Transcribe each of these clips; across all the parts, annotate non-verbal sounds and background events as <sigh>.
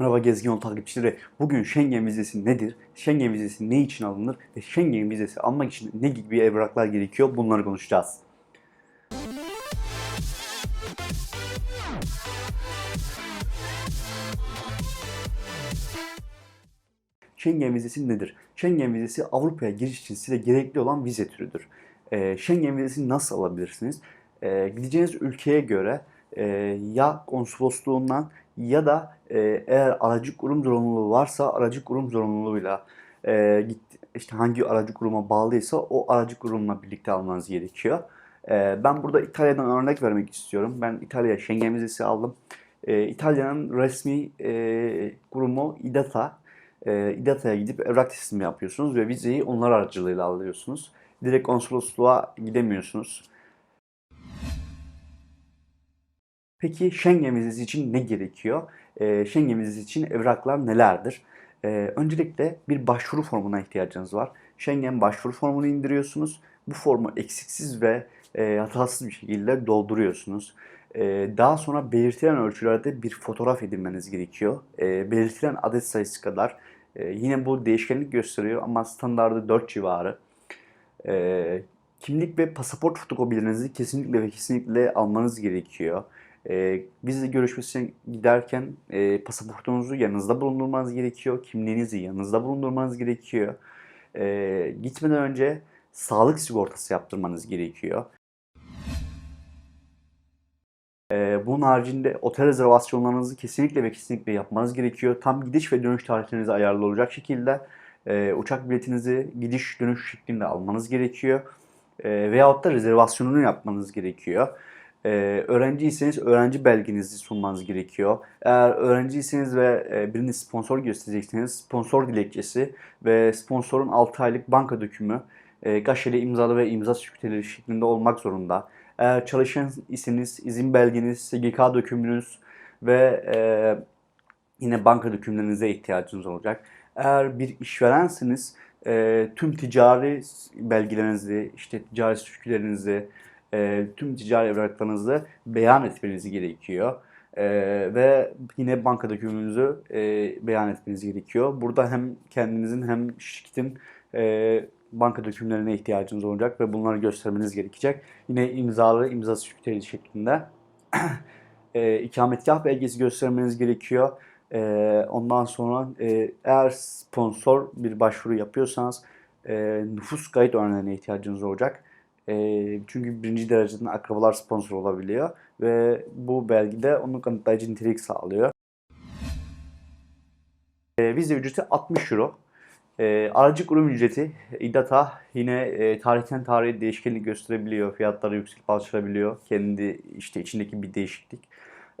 Merhaba Gezgin Yol takipçileri. Bugün Schengen vizesi nedir? Schengen vizesi ne için alınır? Ve Schengen vizesi almak için ne gibi evraklar gerekiyor? Bunları konuşacağız. Schengen vizesi nedir? Schengen vizesi Avrupa'ya giriş için size gerekli olan vize türüdür. Ee, Schengen vizesini nasıl alabilirsiniz? Ee, gideceğiniz ülkeye göre e, ya konsolosluğundan ya da e, eğer aracı kurum zorunluluğu varsa aracı kurum zorunluluğuyla e, git, işte hangi aracı kuruma bağlıysa o aracı kurumla birlikte almanız gerekiyor. E, ben burada İtalya'dan örnek vermek istiyorum. Ben İtalya Schengen vizesi aldım. E, İtalya'nın resmi e, kurumu IDATA. E, IDATA'ya gidip evrak teslimi yapıyorsunuz ve vizeyi onlar aracılığıyla alıyorsunuz. Direkt konsolosluğa gidemiyorsunuz. Peki Schengen vizesi için ne gerekiyor? Ee, Schengen vizesi için evraklar nelerdir? Ee, öncelikle bir başvuru formuna ihtiyacınız var. Schengen başvuru formunu indiriyorsunuz. Bu formu eksiksiz ve e, hatasız bir şekilde dolduruyorsunuz. Ee, daha sonra belirtilen ölçülerde bir fotoğraf edinmeniz gerekiyor. Ee, belirtilen adet sayısı kadar. Ee, yine bu değişkenlik gösteriyor ama standardı 4 civarı. Ee, kimlik ve pasaport fotokopilerinizi kesinlikle ve kesinlikle almanız gerekiyor. E, vize görüşmesine giderken e, pasaportunuzu yanınızda bulundurmanız gerekiyor. Kimliğinizi yanınızda bulundurmanız gerekiyor. E, gitmeden önce sağlık sigortası yaptırmanız gerekiyor. E, bunun haricinde otel rezervasyonlarınızı kesinlikle ve kesinlikle yapmanız gerekiyor. Tam gidiş ve dönüş tarihlerinize ayarlı olacak şekilde e, uçak biletinizi gidiş dönüş şeklinde almanız gerekiyor. E, veyahut da rezervasyonunu yapmanız gerekiyor. Ee, öğrenciyseniz öğrenci belgenizi sunmanız gerekiyor. Eğer öğrenciyseniz ve e, birini sponsor gösterecekseniz sponsor dilekçesi ve sponsorun 6 aylık banka dökümü e, gaşeli imzalı ve imza süküteleri şeklinde olmak zorunda. Eğer çalışan iseniz izin belgeniz, SGK dökümünüz ve e, yine banka dökümlerinize ihtiyacınız olacak. Eğer bir işverensiniz e, tüm ticari belgelerinizi, işte ticari sürgülerinizi, e, tüm ticari evraklarınızı beyan etmeniz gerekiyor. E, ve yine banka dökümünüzü e, beyan etmeniz gerekiyor. Burada hem kendinizin hem şirketin e, banka dökümlerine ihtiyacınız olacak ve bunları göstermeniz gerekecek. Yine imzalı imza sürgüteli şeklinde <clears throat> e, ikametgah belgesi göstermeniz gerekiyor. E, ondan sonra e, eğer sponsor bir başvuru yapıyorsanız e, nüfus kayıt örneğine ihtiyacınız olacak. E, çünkü birinci dereceden akrabalar sponsor olabiliyor ve bu belgede onu kanıtlayıcı nitelik sağlıyor. E, vize ücreti 60 euro. E, aracı kurum ücreti İDATA yine e, tarihten tarihe değişkenlik gösterebiliyor. Fiyatları yükselip alçalabiliyor. Kendi işte içindeki bir değişiklik.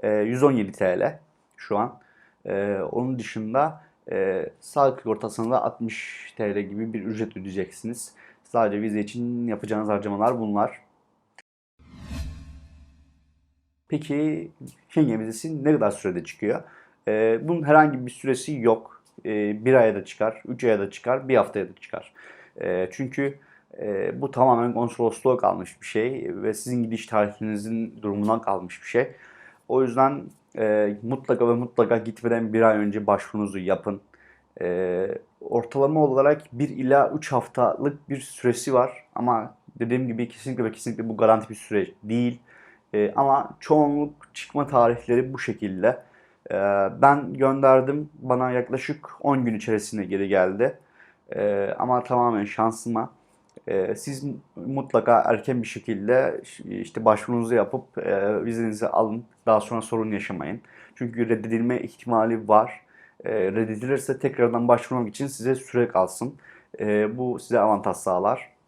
E, 117 TL şu an. E, onun dışında e, sağlık sigortasında 60 TL gibi bir ücret ödeyeceksiniz. Sadece vize için yapacağınız harcamalar bunlar. Peki Schengen vizesi ne kadar sürede çıkıyor? Ee, bunun herhangi bir süresi yok. Ee, bir aya da çıkar, üç aya da çıkar, bir haftaya da çıkar. Ee, çünkü e, bu tamamen konsolosluğa kalmış bir şey ve sizin gidiş tarihinizin durumundan kalmış bir şey. O yüzden e, mutlaka ve mutlaka gitmeden bir ay önce başvurunuzu yapın. E, ortalama olarak 1 ila 3 haftalık bir süresi var. Ama dediğim gibi kesinlikle ve kesinlikle bu garanti bir süreç değil. E, ama çoğunluk çıkma tarihleri bu şekilde. E, ben gönderdim. Bana yaklaşık 10 gün içerisinde geri geldi. E, ama tamamen şansıma. E, siz mutlaka erken bir şekilde işte başvurunuzu yapıp e, vizenizi alın. Daha sonra sorun yaşamayın. Çünkü reddedilme ihtimali var e, reddedilirse tekrardan başvurmak için size süre kalsın. E, bu size avantaj sağlar.